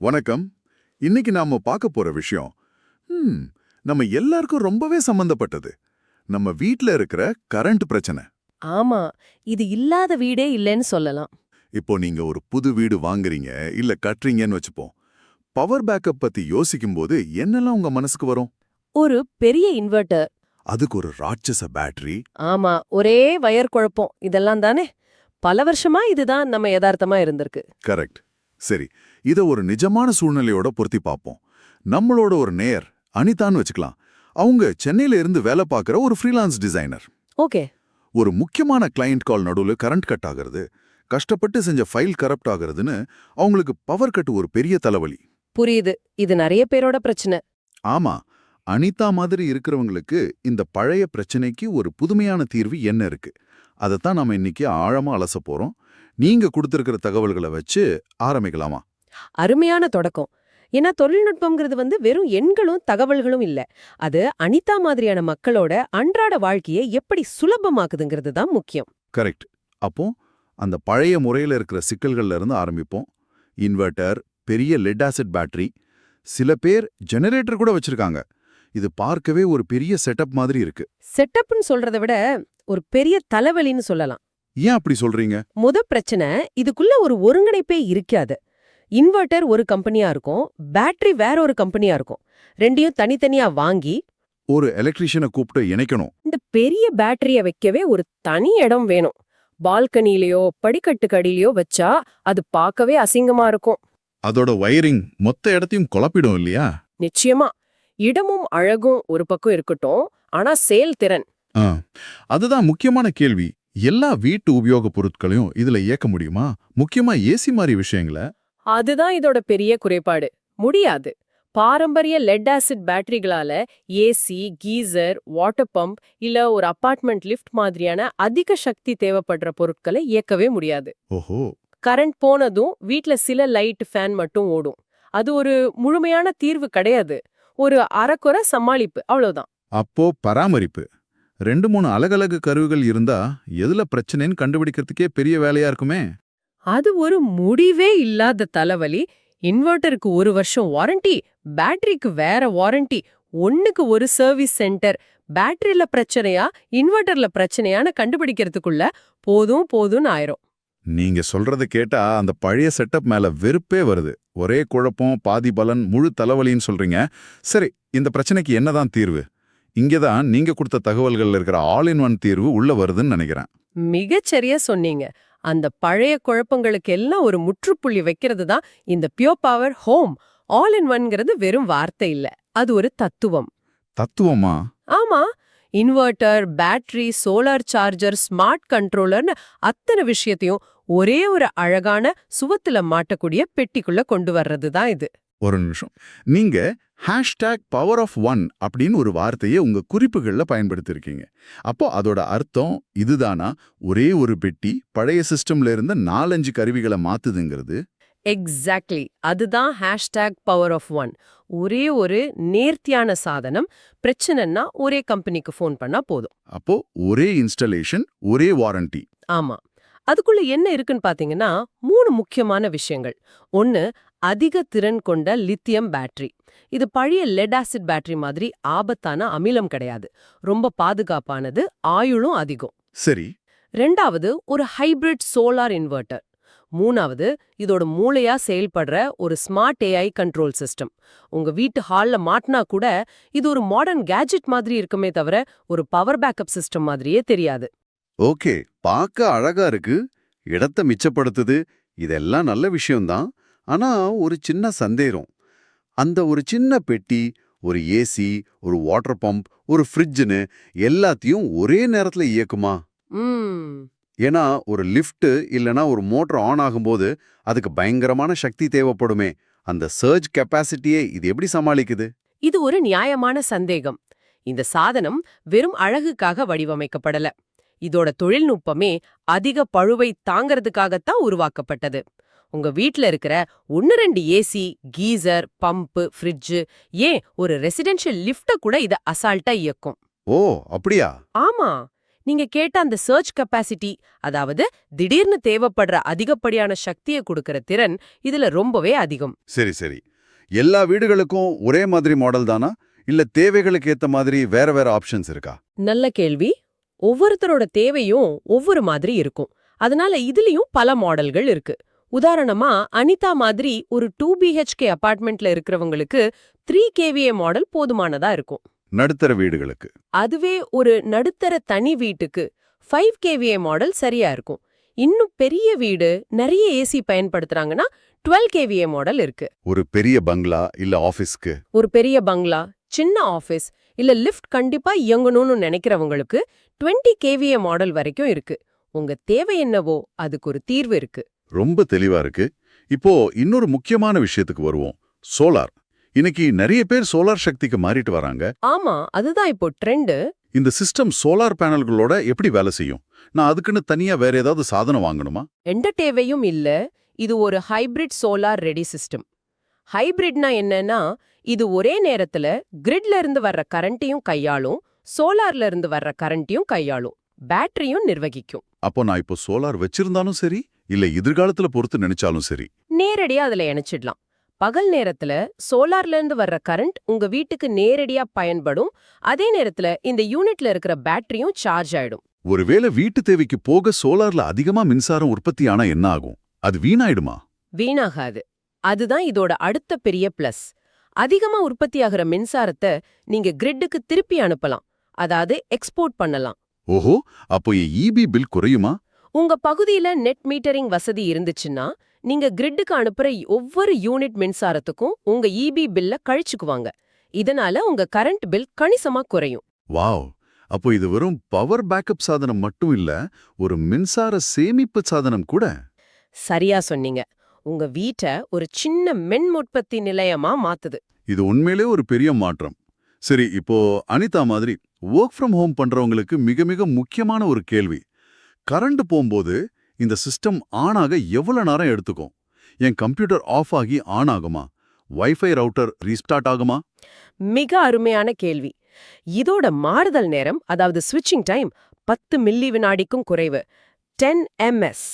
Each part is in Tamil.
வணக்கம். இன்னைக்கு நாம பார்க்க போற விஷயம் ம், நம்ம எல்லாருக்கும் ரொம்பவே சம்பந்தப்பட்டது. நம்ம வீட்ல இருக்கிற கரண்ட் பிரச்சனை. ஆமா இது இல்லாத வீடே இல்லைன்னு சொல்லலாம். இப்போ நீங்க ஒரு புது வீடு வாங்குறீங்க இல்ல கட்டுறீங்கன்னு வச்சுப்போம். பவர் பேக்கப் பத்தி யோசிக்கும் போது என்னெல்லாம் உங்க மனசுக்கு வரும்? ஒரு பெரிய இன்வெர்ட்டர். அதுக்கு ஒரு ராட்சச பேட்டரி. ஆமா ஒரே வயர் குழப்பம். இதெல்லாம் தானே? பல வருஷமா இதுதான் நம்ம யதார்த்தமா இருந்திருக்கு. கரெக்ட். சரி இத ஒரு நிஜமான சூழ்நிலையோட பொருத்தி பார்ப்போம் நம்மளோட ஒரு நேயர் அனிதான்னு வச்சுக்கலாம். அவங்க சென்னையில இருந்து வேலை பார்க்குற ஒரு ஃப்ரீலான்ஸ் டிசைனர் ஓகே. ஒரு முக்கியமான கிளையண்ட் கால் நடுவில் கரண்ட் கட் ஆகிறது கஷ்டப்பட்டு செஞ்ச ஃபைல் கரப்ட் ஆகுறதுன்னு அவங்களுக்கு பவர் கட் ஒரு பெரிய தலைவலி. புரியுது. இது நிறைய பேரோட பிரச்சனை. ஆமா அனிதா மாதிரி இருக்கிறவங்களுக்கு இந்த பழைய பிரச்சனைக்கு ஒரு புதுமையான தீர்வு என்ன இருக்கு? அதைத்தான் நாம இன்னைக்கு ஆழமா அலச போறோம். நீங்க கொடுத்திருக்கிற தகவல்களை வச்சு ஆரம்பிக்கலாமா? அருமையான தொடக்கம். ஏன்னா தொழில்நுட்பம்ங்கிறது வந்து வெறும் எண்களும் தகவல்களும் இல்ல. அது அனிதா மாதிரியான மக்களோட அன்றாட வாழ்க்கையை எப்படி சுலபமாக்குதுங்கிறது தான் முக்கியம். கரெக்ட். அப்போ அந்த பழைய முறையில இருக்கிற சிக்கல்கள்ல இருந்து ஆரம்பிப்போம். இன்வெர்ட்டர் பெரிய லெட் ஆசிட் பேட்டரி சில பேர் ஜெனரேட்டர் கூட வச்சிருக்காங்க. இது பார்க்கவே ஒரு பெரிய செட்டப் மாதிரி இருக்கு. செட்டப்னு சொல்றதை விட ஒரு பெரிய தலைவலின்னு சொல்லலாம். ஏன் அப்படி சொல்றீங்க? முத பிரச்சனை இதுக்குள்ள ஒரு ஒருங்கிணைப்பே இருக்காது. இன்வெர்ட்டர் ஒரு கம்பெனியா இருக்கும் பேட்டரி வேற ஒரு கம்பெனியா இருக்கும். ரெண்டையும் தனித்தனியா வாங்கி ஒரு எலக்ட்ரீஷியனை கூப்பிட்டு இணைக்கணும். இந்த பெரிய பேட்டரிய வைக்கவே ஒரு தனி இடம் வேணும். பால்கனிலயோ படிக்கட்டுக்கு அடியிலயோ வச்சா அது பார்க்கவே அசிங்கமா இருக்கும். அதோட வயரிங் மொத்த இடத்தையும் குழப்பிடும் இல்லையா? நிச்சயமா. இடமும் அழகும் ஒரு பக்கம் இருக்கட்டும் ஆனா செயல்திறன். அதுதான் முக்கியமான கேள்வி. எல்லா வீட்டு உபயோகப் பொருட்களையும் இதுல இயக்க முடியுமா? முக்கியமா ஏசி மாதிரி விஷயங்கள? அதுதான் இதோட பெரிய குறைபாடு. முடியாது. பாரம்பரிய லெட் ஆசிட் பேட்டரிகளால ஏசி கீசர் வாட்டர் பம்ப் இல்ல ஒரு அபார்ட்மெண்ட் லிஃப்ட் மாதிரியான அதிக சக்தி தேவைப்படுற பொருட்களை இயக்கவே முடியாது. ஓஹோ. கரண்ட் போனதும் வீட்ல சில லைட் ஃபேன் மட்டும் ஓடும். அது ஒரு முழுமையான தீர்வு கிடையாது. ஒரு அறக்குறை சமாளிப்பு அவ்வளவுதான். அப்போ பராமரிப்பு. ரெண்டு மூணு அலகலகு கருவிகள் இருந்தா எதுல பிரச்சனைன்னு கண்டுபிடிக்கிறதுக்கே பெரிய வேலையா இருக்குமே. அது ஒரு முடிவே இல்லாத தலைவலி. இன்வெர்ட்டருக்கு ஒரு வருஷம் வாரண்டி பேட்டரிக்கு வேற வாரண்டி ஒண்ணுக்கு ஒரு சர்வீஸ் சென்டர். பேட்டரியில பிரச்சனையா இன்வெர்ட்டர்ல பிரச்சனையான்னு கண்டுபிடிக்கிறதுக்குள்ள போதும் போதும்னு ஆயிரும். நீங்க சொல்றத கேட்டா அந்த பழைய செட்டப் மேல வெறுப்பே வருது. ஒரே குழப்பம் பாதி பலன் முழு தலைவலின்னு சொல்றீங்க. சரி இந்த பிரச்சனைக்கு என்னதான் தீர்வு? இங்கதான் நீங்க கொடுத்த தகவல்கள்ல இருக்கிற ஆல் இன் ஒன் தீர்வு உள்ள வருதுன்னு நினைக்கிறேன். மிகச்சரியா சொன்னீங்க. அந்த பழைய குழப்பங்களுக்கு எல்லாம் ஒரு முற்றுப்புள்ளி வைக்கிறது தான் இந்த pure power home all in ஒன்ங்கிறது வெறும் வார்த்தை இல்ல. அது ஒரு தத்துவம். தத்துவமா? ஆமா. Inverter battery solar charger smart கண்ட்ரோலர்னு அத்தனை விஷயத்தையும் ஒரே ஒரு அழகான சுவத்துல மாட்டக்கூடிய பெட்டிக்குள்ள கொண்டு வர்றது தான் இது. ஒரு நிமிஷம். நீங்க ஹேஷ்டேக் பவர் ஆஃப் ஒன் அப்படின்னு ஒரு வார்த்தையை உங்க குறிப்புகள்ல பயன்படுத்தியிருக்கீங்க அப்போ அதோட அர்த்தம் இதுதானா? ஒரே ஒரு பெட்டி பழைய சிஸ்டம்ல இருந்த நாலஞ்சு கருவிகளை மாத்துதுங்கிறது. எக்ஸாக்ட்லி அதுதான் ஹேஷ்டேக் பவர் ஆஃப் ஒன் ஒரே ஒரு நேர்த்தியான சாதனம் பிரச்சனைன்னா ஒரே கம்பெனிக்கு ஃபோன் பண்ணா போதும். அப்போ ஒரே இன்ஸ்டலேஷன் ஒரே வாரண்டி ஆமா. அதுக்குள்ள என்ன இருக்குன்னு பாத்தீங்கன்னா மூணு முக்கியமான விஷயங்கள். ஒன்னு அதிக திறன் கொண்ட லித்தியம் பேட்டரி. இது பழைய லெட் ஆசிட் பேட்டரி மாதிரி ஆபத்தான அமிலம் கிடையாது. ரொம்ப பாதுகாப்பானது ஆயுளும் அதிகம். சரி. ரெண்டாவது ஒரு ஹைபிரிட் சோலார் இன்வெர்ட்டர் மூணாவது இதோட மூளையா செயல்படுற ஒரு ஸ்மார்ட் ஏஐ கண்ட்ரோல் சிஸ்டம் உங்க வீட்டு ஹால்ல மாட்டினா கூட இது ஒரு மாடர்ன் கேஜெட் மாதிரி இருக்குமே தவிர ஒரு பவர் பேக்கப் சிஸ்டம் மாதிரியே தெரியாது. ஓகே பார்க்க அழகா இருக்கு. இடத்த மிச்சப்படுத்துது. இதெல்லாம் நல்ல விஷயம்தான். ஆனா ஒரு சின்ன சந்தேகம். அந்த ஒரு சின்ன பெட்டி ஒரு ஏசி ஒரு வாட்டர் பம்ப் ஒரு ஃப்ரிட்ஜ்னு எல்லாத்தையும் ஒரே நேரத்துல இயக்குமா? ஏன்னா ஒரு லிஃப்ட் இல்லனா ஒரு மோட்டர் ஆன் ஆகும்போது அதுக்கு பயங்கரமான சக்தி தேவைப்படுமே. அந்த சர்ஜ் கெப்பாசிட்டியே இது எப்படி சமாளிக்குது? இது ஒரு நியாயமான சந்தேகம். இந்த சாதனம் வெறும் அழகுக்காக வடிவமைக்கப்படல. இதோட தொழில்நுட்பமே அதிக பழுவை தாங்கறதுக்காகத்தான் உருவாக்கப்பட்டது. உங்க வீட்ல இருக்கிற ஒன்னு ரெண்டு ஏசி கீசர் பம்பு ஃப்ரிட்ஜ் ஏன் ஒரு ரெசிடென்ஷியல் லிஃப்ட கூட இத அசால்ட்டா இயக்கும்? ஓ அப்படியா? ஆமா. நீங்க கேட்ட அந்த சர்ச் கெப்பாசிட்டி அதாவது திடீர்னு தேவைப்படுற அதிகப்படியான சக்தியை கொடுக்கற திறன் இதுல ரொம்பவே அதிகம். சரி சரி. எல்லா வீடுகளுக்கும் ஒரே மாதிரி மாடல் தானா? இல்ல தேவைகளுக்கு ஏத்த மாதிரி வேற வேற ஆப்ஷன்ஸ் இருக்கா? நல்ல கேள்வி. ஒவ்வொருத்தரோட தேவையும் ஒவ்வொரு மாதிரி இருக்கும். அதனால இதுலயும் பல மாடல்கள் இருக்கு. உதாரணமா அனிதா மாதிரி ஒரு டூ பிஹெச்கே அபார்ட்மெண்ட்ல இருக்கிறவங்களுக்கு த்ரீ கேவிஏ மாடல் போதுமானதா இருக்கும். நடுத்தர வீடுகளுக்கு. அதுவே ஒரு நடுத்தர தனி வீட்டுக்கு ஃபைவ் கேவிஏ மாடல் சரியா இருக்கும். இன்னும் பெரிய வீடு நிறைய ஏசி பயன்படுத்துறாங்கன்னா டுவெல் கேவிஏ மாடல் இருக்கு. ஒரு பெரிய பங்களா இல்ல ஆபீஸ்க்கு ஒரு பெரிய பங்களா சின்ன ஆபீஸ் இல்ல லிஃப்ட் கண்டிப்பா இயங்கணும்னு நினைக்கிறவங்களுக்கு 20 கேவிஏ மாடல் வரைக்கும் இருக்கு. உங்க தேவை என்னவோ அதுக்கு ஒரு தீர்வு இருக்கு. ரொம்ப தெளிவா இருக்கு. இப்போ இன்னொரு முக்கியமான விஷயத்துக்கு வருவோம். சோலார். இன்னைக்கு நிறைய பேர் சோலார் சக்திக்கு மாறிட்டு வராங்க. ஆமா அதுதான் இப்போ ட்ரெண்டு. இந்த சிஸ்டம் சோலார் பேனல்களோட எப்படி வேலை செய்யும்? நான் அதுக்குன்னு தனியா வேற ஏதாவது சாதனம் வாங்கணுமா? எந்த தேவையும் இல்ல. இது ஒரு ஹைபிரிட் சோலார் ரெடி சிஸ்டம். ஹைபிரிட்னா என்னன்னா இது ஒரே நேரத்துல கிரிட்ல இருந்து வர்ற கரண்ட்டையும் கையாளும் சோலார்ல இருந்து வர்ற கரண்ட்டையும் கையாளும். பேட்டரியும் நிர்வகிக்கும். அப்போ நான் இப்போ சோலார் வச்சிருந்தாலும் சரி இல்ல எதிர்காலத்துல பொறுத்து நினைச்சாலும் சரி. நேரடியா அதுல இணைச்சிடலாம். பகல் நேரத்துல சோலார்ல இருந்து வர்ற கரண்ட் உங்க வீட்டுக்கு நேரடியா பயன்படும். அதே நேரத்துல இந்த யூனிட்ல இருக்கிற பேட்டரியும் சார்ஜ் ஆயிடும். ஒருவேளை வீட்டு தேவைக்கு போக சோலார்ல அதிகமா மின்சாரம் உற்பத்தி ஆனா என்ன ஆகும்? அது வீணாயிடுமா? வீணாகாது. அதுதான் இதோட அடுத்த பெரிய பிளஸ் அதிகமா உற்பத்தியாகிற மின்சாரத்தை நீங்க கிரிட்டுக்கு திருப்பி அனுப்பலாம். அதாவது எக்ஸ்போர்ட் பண்ணலாம். ஓஹோ அப்போ இபி பில் குறையுமா? உங்க பகுதியில நெட் மீட்டரிங் வசதி இருந்துச்சுன்னா நீங்க கிரிட்டுக்கு அனுப்புற ஒவ்வொரு யூனிட் மின்சாரத்துக்கும் உங்க இபி பில்ல கழிச்சுக்குவாங்க. இதனால உங்க கரண்ட் பில் கணிசமா குறையும். வாவ்! அப்போ இது வெறும் பவர் பேக்கப் சாதனம் மட்டும் இல்ல ஒரு மின்சார சேமிப்பு சாதனம் கூட? சரியா சொன்னீங்க. உங்க வீட்டை ஒரு சின்ன மின் உற்பத்தி நிலையமா மாத்துது. இது உண்மையிலே ஒரு பெரிய மாற்றம். சரி இப்போ அனிதா மாதிரி ஒர்க் ஃப்ரம் ஹோம் பண்றவங்களுக்கு மிக மிக முக்கியமான ஒரு கேள்வி. கரண்ட் போகும்போது இந்த சிஸ்டம் ஆன் ஆக எவ்வளவு நேரம் எடுத்துக்கும்? என் கம்ப்யூட்டர் ஆஃப் ஆகி ஆன் ஆகுமா? வைஃபை ரவுட்டர் ரீஸ்டார்ட் ஆகுமா? மிக அருமையான கேள்வி. இதோட மாறுதல் நேரம் அதாவது ஸ்விட்சிங் டைம் பத்து மில்லி வினாடிக்கும் குறைவு. டென் எம்எஸ்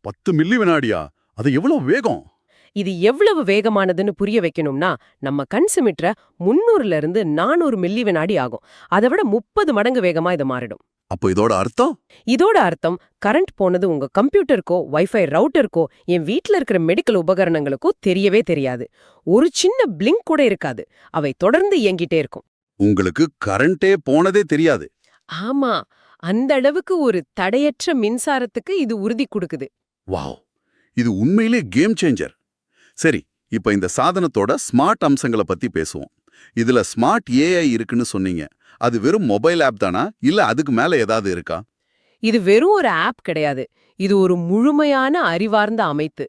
பத்து மில்லி வினாடியா? அது எவ்வளவு வேகம்? இது எவ்வளவு வேகமானதுன்னு புரிய வைக்கணும்னா நம்ம கன்சிமிட்டரை முன்னூறுல இருந்து நானூறு மில்லி வினாடி ஆகும். அதை விட முப்பது மடங்கு வேகமா இது மாறிடும். அப்போ இதோட அர்த்தம்? இதோட அர்த்தம் கரண்ட் போனது உங்க கம்ப்யூட்டருக்கோ வைஃபை ரவுட்டருக்கோ என் வீட்ல இருக்கிற மெடிக்கல் உபகரணங்களுக்கோ தெரியவே தெரியாது. ஒரு சின்ன பிளிங்க் கூட இருக்காது. அவை தொடர்ந்து இயங்கிட்டே இருக்கும். உங்களுக்கு கரண்டே போனதே தெரியாது. ஆமா. அந்த அளவுக்கு ஒரு தடையற்ற மின்சாரத்துக்கு இது உறுதி கொடுக்குது. வாவ். இது உண்மையிலே கேம் சேஞ்சர். சரி இப்ப இந்த சாதனத்தோட ஸ்மார்ட் அம்சங்களை பத்தி பேசுவோம். இதுல ஸ்மார்ட் ஏஐ இருக்குன்னு சொன்னீங்க. அது வெறும் மொபைல் ஆப் தானா? இல்ல அதுக்கு மேல ஏதாவது இருக்கா? இது வெறும் ஒரு ஆப் கிடையாது. இது ஒரு முழுமையான அறிவார்ந்த அமைப்பு.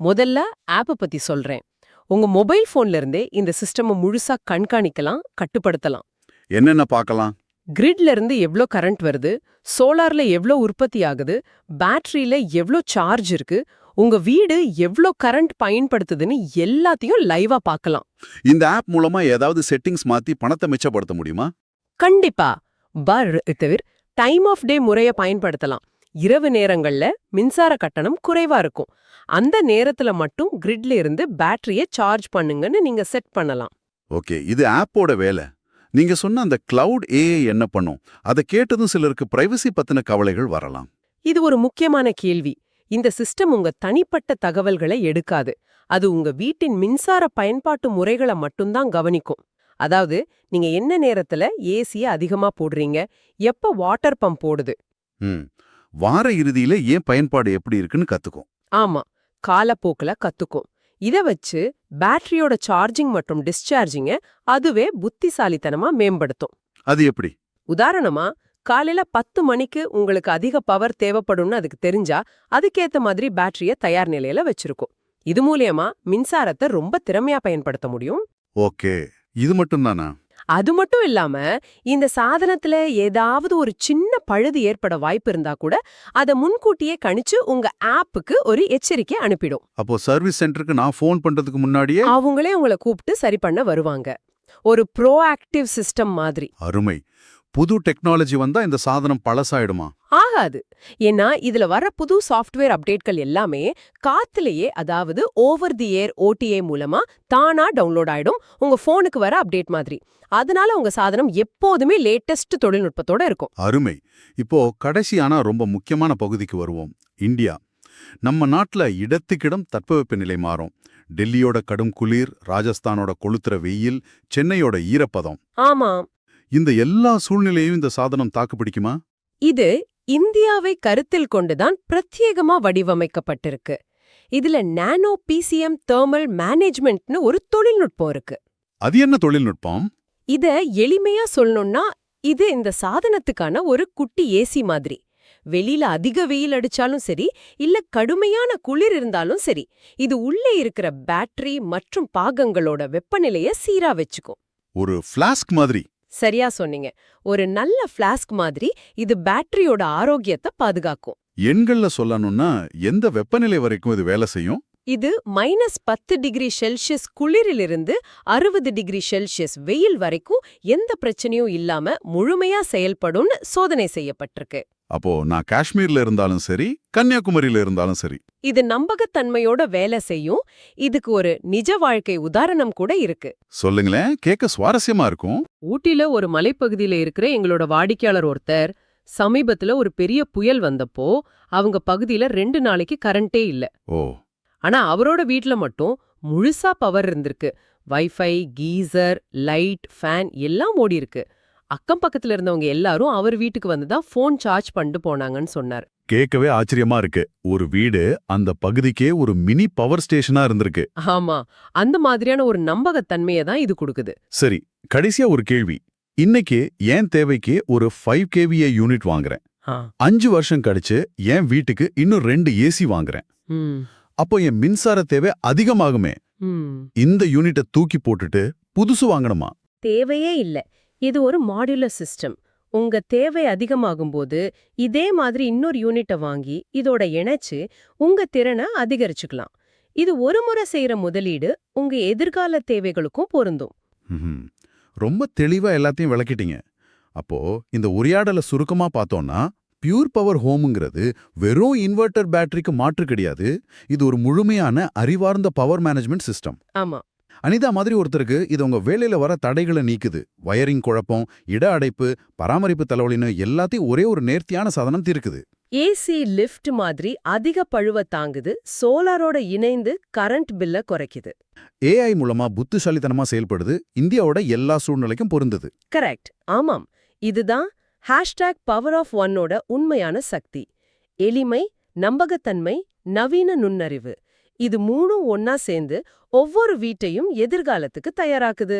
முதல்ல ஆப்பை பத்தி சொல்றேன். உங்க மொபைல் போன்ல இருந்தே இந்த சிஸ்டமை முழுசா கண்காணிக்கலாம் கட்டுப்படுத்தலாம். என்னென்ன பார்க்கலாம்? கிரிட்ல இருந்து எவ்ளோ கரண்ட் வருது? சோலார்ல எவ்ளோ உற்பத்தி ஆகுது? பேட்டரியில எவ்ளோ சார்ஜ் இருக்கு? உங்க வீடு எவ்ளோ கரண்ட் பயன்படுத்துதுன்னு எல்லாத்தையும் லைவா பார்க்கலாம். இந்த ஆப் மூலமா ஏதாவது செட்டிங்ஸ் மாத்தி பணத்தை மிச்சப்படுத்த முடியுமா? கண்டிப்பா. பர் தவிர டைம் ஆஃப் டே முறைய பயன்படுத்தலாம். இரவு நேரங்கள்ல மின்சார கட்டணம் குறைவா இருக்கும். அந்த நேரத்துல மட்டும் கிரிட்ல இருந்து பேட்டரிய சார்ஜ் பண்ணுங்கன்னு நீங்க செட் பண்ணலாம். ஓகே இது ஆப்போட வேலை. நீங்க சொன்ன அந்த கிளவுட் ஏஐ என்ன பண்ணும்? அதை கேட்டதும் சிலருக்கு பிரைவசி பத்தின கவலைகள் வரலாம். இது ஒரு முக்கியமான கேள்வி. இந்த சிஸ்டம் உங்க தனிப்பட்ட தகவல்களை எடுக்காது. அது உங்க வீட்டின் மின்சார பயன்பாட்டு முறைகளை மட்டும்தான் கவனிக்கும். அதாவது நீங்க என்ன நேரத்துல ஏசிய அதிகமா போடுறீங்க? எப்ப வாட்டர் பம்ப் போடுது? வார இறுதியில ஏன் பயன்பாடு எப்படி இருக்குன்னு கத்துக்கும். ஆமா. காலப்போக்குல கத்துக்கும். இத வச்சு பேட்டரியோட சார்ஜிங் மற்றும் டிஸ்சார்ஜிங்க அதுவே புத்திசாலித்தனமா மேம்படுத்தும். அது எப்படி? உதாரணமா காலையில பத்து மணிக்கு உங்களுக்கு அதிக பவர் தேவைப்படும்னு அதுக்கு தெரிஞ்சா அதுக்கேத்த மாதிரி பேட்டரிய தயார் நிலையில வச்சிருக்கும். இது மூலியமா மின்சாரத்தை ரொம்ப திறமையா பயன்படுத்த முடியும். ஓகே. இது மட்டும் தானா? அது மட்டும் இல்லாம இந்த சாதனத்துல ஏதாவது ஒரு சின்ன பழுது ஏற்பட வாய்ப்பு இருந்தா கூட அதை முன்கூட்டியே கணிச்சு உங்க ஆப்புக்கு ஒரு எச்சரிக்கை அனுப்பிடும். அப்போ சர்வீஸ் சென்டருக்கு நான் ஃபோன் பண்றதுக்கு முன்னாடியே அவங்களே உங்களை கூப்பிட்டு சரி பண்ண வருவாங்க. ஒரு ப்ரோஆக்டிவ் சிஸ்டம் மாதிரி. அருமை. புது டெக்னாலஜி வந்தா இந்த சாதனம் பழசாயிடுமா? ஆகாது. ஏன்னா இதுல வர புது சாஃப்ட்வேர் அப்டேட்கள் எல்லாமே காத்துலயே அதாவது ஓவர் தி ஏர் ஓடிஏ மூலமா தானா டவுன்லோட் ஆயிடும். உங்க போனுக்கு வர அப்டேட் மாதிரி. அதனால உங்க சாதனம் எப்போதுமே லேட்டஸ்ட் தொழில்நுட்பத்தோட இருக்கும். அருமை. இப்போ கடைசி ஆனா ரொம்ப முக்கியமான பகுதிக்கு வருவோம். இந்தியா. நம்ம நாட்டுல இடத்துக்கிடம் தட்பவெப்பநிலை மாறும். டெல்லியோட கடும் குளிர் ராஜஸ்தானோட கொளுத்துற வெயில் சென்னையோட ஈரப்பதம். ஆமா இந்த எல்லா சூழ்நிலையும் இந்த சாதனம் தாக்கு பிடிக்குமா? இது இந்தியாவை கருத்தில் கொண்டுதான் பிரத்யேகமா வடிவமைக்கப்பட்டிருக்கு. இதுல நானோ பிசிஎம் தெர்மல் மேனேஜ்மெண்ட்னு ஒரு தொழில்நுட்பம் இருக்கு. அது என்ன தொழில்நுட்பம்? இத எளிமையா சொல்லணும்னா இது இந்த சாதனத்துக்கான ஒரு குட்டி ஏசி மாதிரி. வெளியில அதிக வெயில் அடிச்சாலும் சரி இல்ல கடுமையான குளிர் இருந்தாலும் சரி இது உள்ளே இருக்கிற பேட்டரி மற்றும் பாகங்களோட வெப்பநிலைய சீரா வச்சுக்கும். ஒரு ஃப்ளாஸ்க் மாதிரி. சரியா சொன்னீங்க. ஒரு நல்ல ஃப்ளாஸ்க் மாதிரி இது பேட்டரியோட ஆரோக்கியத்தை பாதுகாக்கும். எண்கள்ல சொல்லணும்னா எந்த வெப்பநிலை வரைக்கும் இது வேலை செய்யும்? இது மைனஸ் பத்து டிகிரி செல்சியஸ் குளிரிலிருந்து அறுபது டிகிரி செல்சியஸ் வெயில் வரைக்கும் எந்த பிரச்சனையும் இல்லாம முழுமையா செயல்படும்னு சோதனை செய்யப்பட்டிருக்கு. அப்போ நான் காஷ்மீர்ல இருந்தாலும் சரி கன்னியாகுமரியில இருந்தாலும் சரி. இது நம்பகத்தன்மையோட வேலை செய்யும். இதுக்கு ஒரு நிஜ வாழ்க்கை உதாரணம் கூட இருக்கு. சொல்லுங்களேன் கேட்க சுவாரஸ்யமா இருக்கும்? ஊட்டில ஒரு மலைப்பகுதியில இருக்கிற எங்களோட வாடிக்கையாளர் ஒருத்தர் சமீபத்துல ஒரு பெரிய புயல் வந்தப்போ அவங்க பகுதியில ரெண்டு நாளைக்கு கரண்டே இல்ல. ஓ. ஆனா அவரோட வீட்ல மட்டும் முழுசா பவர் இருந்திருக்கு. வைஃபை கீசர் லைட் ஃபேன் எல்லாம் ஓடி இருக்கு. அக்கம் பக்கத்துல இருந்தவங்க எல்லாரும் அவர் வீட்டுக்கு வந்து தான் ஃபோன் சார்ஜ் பண்ணிட்டு போனாங்கன்னு சொன்னார். கேட்கவே ஆச்சரியமா இருக்கு. ஒரு வீடு அந்த பகுதிக்கே ஒரு மினி பவர் ஸ்டேஷனா இருந்திருக்கு. ஆமா. அந்த மாதிரியான ஒரு நம்பகத்தன்மையை தான் இது கொடுக்குது. சரி கடைசியா ஒரு கேள்வி. இன்னைக்கு என் தேவைக்கு ஒரு ஃபைவ் கேவிஏ யூனிட் வாங்குறேன். அஞ்சு வருஷம் கழிச்சு என் வீட்டுக்கு இன்னும் ரெண்டு ஏசி வாங்குறேன். அப்போ என் மின்சார தேவை அதிகமாகுமே. இந்த யூனிட்டை தூக்கி போட்டுட்டு புதுசு வாங்கணுமா? தேவையே இல்ல. இது ஒரு மாடுலர் சிஸ்டம். உங்க தேவை அதிகமாகும்போது இதே மாதிரி இன்னொரு யூனிட்டை வாங்கி இதோட இணைச்சு உங்க திறனை அதிகரிச்சுக்கலாம். இது ஒரு முறை செய்யற முதலீடு உங்க எதிர்கால தேவைகளுக்கும் பொருந்தும். ரொம்ப தெளிவா எல்லாத்தையும் விளக்கிட்டீங்க. அப்போ இந்த உரையாடலை சுருக்கமா பார்த்தோம்னா பியூர் பவர் ஹோம்ங்கிறது வெறும் இன்வெர்ட்டர் பேட்டரிக்கு மாற்று கிடையாது. இது ஒரு முழுமையான அறிவார்ந்த பவர் மேனேஜ்மெண்ட் சிஸ்டம் ஆமா. அனிதா மாதிரி ஒருத்தருக்கு இது உங்க வேலையில வர தடைகளை நீக்குது. வயரிங் குழப்பம் இட அடைப்பு பராமரிப்பு தலைவலின்னு எல்லாத்தையும் ஒரே ஒரு நேர்த்தியான சாதனம் தீர்க்குது. ஏசி லிஃப்ட் மாதிரி அதிக பழுவ தாங்குது சோலாரோட இணைந்து கரண்ட் பில்ல குறைக்குது. ஏஐ மூலமா புத்திசாலித்தனமா செயல்படுது இந்தியாவோட எல்லா சூழ்நிலைக்கும் பொருந்தது. கரெக்ட் ஆமாம். இதுதான் ஹேஷ்டேக் பவர் ஆஃப் ஒன்னோட உண்மையான சக்தி. எளிமை நம்பகத்தன்மை நவீன நுண்ணறிவு. இது மூணும் ஒன்னா சேர்ந்து ஒவ்வொரு வீட்டையும் எதிர்காலத்துக்கு தயாராக்குது.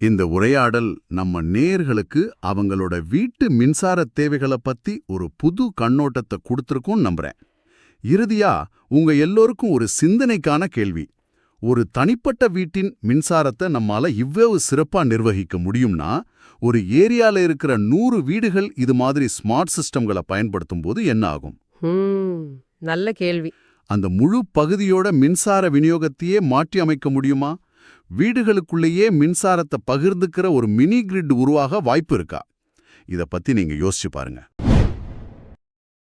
இந்த உரையாடல் நம்ம நேர்களுக்கு அவங்களோட வீட்டு மின்சார தேவைகளை பத்தி ஒரு புது கண்ணோட்டத்தை கொடுத்துருக்கும் நம்புறேன். இறுதியா உங்க எல்லோருக்கும் ஒரு சிந்தனைக்கான கேள்வி. ஒரு தனிப்பட்ட வீட்டின் மின்சாரத்தை நம்மால இவ்வளவு சிறப்பா நிர்வகிக்க முடியும்னா ஒரு ஏரியால இருக்கிற நூறு வீடுகள் இது மாதிரி ஸ்மார்ட் சிஸ்டம்களை பயன்படுத்தும் போது என்ன ஆகும்? நல்ல கேள்வி. அந்த முழு பகுதியோட மின்சார விநியோகத்தையே மாற்றி அமைக்க முடியுமா? வீடுகளுக்குள்ளேயே மின்சாரத்தை பகிர்ந்துக்கிற ஒரு மினி கிரிட் உருவாக வாய்ப்பு இருக்கா? இத பத்தி நீங்க யோசிச்சு பாருங்க.